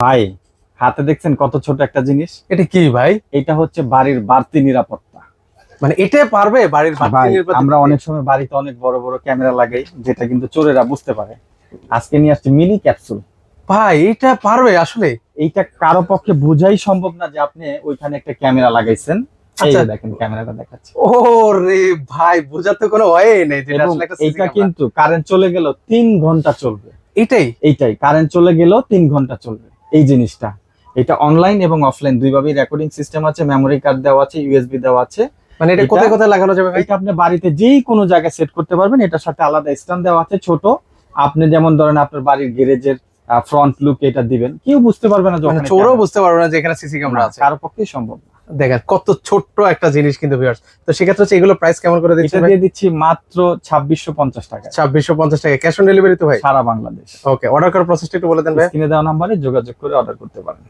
ভাই হাতে দেখছেন কত ছোট একটা জিনিস? এটা কি ভাই? এটা হচ্ছে বাড়ির বাড়তি নিরাপত্তা। মানে এটা পারবে বাড়ির আমরা অনেক সময় বাড়িতে অনেক বড় বড় ক্যামেরা লাগাই যেটা কিন্তু চোরেরা বুঝতে পারে। আজকে নিয়ে আসছে মিনি ক্যাপসুল। ভাই এটা পারবে আসলে? এইটা কারও পক্ষে বোঝাই সম্ভব না যে আপনি ওইখানে একটা ক্যামেরা লাগাইছেন। আচ্ছা। দেখেন ক্যামেরাটা দেখাচ্ছি। ও রে ভাই বোঝার তো কোনো ওয়ে নেই। কিন্তু কারেন্ট চলে গেল তিন ঘণ্টা চলবে। এটাই? এইটাই কারেন্ট চলে গেল তিন ঘণ্টা চলবে। এই জিনিসটা। এটা অনলাইন এবং অফলাইন দুইভাবেই রেকর্ডিং সিস্টেম আছে মেমোরি কার্ড দেওয়া আছে ইউএসবি দেওয়া আছে। মানে এটা কোথায় কোথায় লাগানো যাবে এটা আপনি বাড়িতে যেই কোনো জায়গায় সেট করতে পারবেন। এটার সাথে আলাদা স্ট্যান্ড দেওয়া আছে ছোট। আপনি যেমন ধরেন আপনার বাড়ির গ্যারেজের ফ্রন্ট লুক এটা দিবেন। কেউ বুঝতে পারবে না মানে যখন চোরও বুঝতে পারবে না যে এখানে সিসি ক্যামেরা আছে। কারও পক্ষেই সম্ভব না। দেখেন কত ছোট্ট একটা জিনিস কিন্তু ভিউয়ার্স তো সেক্ষেত্রে হচ্ছে এগুলো প্রাইস কেমন করে দিচ্ছেন এটা দিয়ে দিচ্ছি মাত্র ছাব্বিশশো পঞ্চাশ টাকা। ছাব্বিশশো পঞ্চাশ টাকা। ক্যাশ অন ডেলিভারি তো ভাই? সারা বাংলাদেশ। ওকে অর্ডার করার প্রসেসটা একটু বলে দেন ভাই। স্ক্রিনে দেওয়া নাম্বারে যোগাযোগ করে অর্ডার করতে পারেন।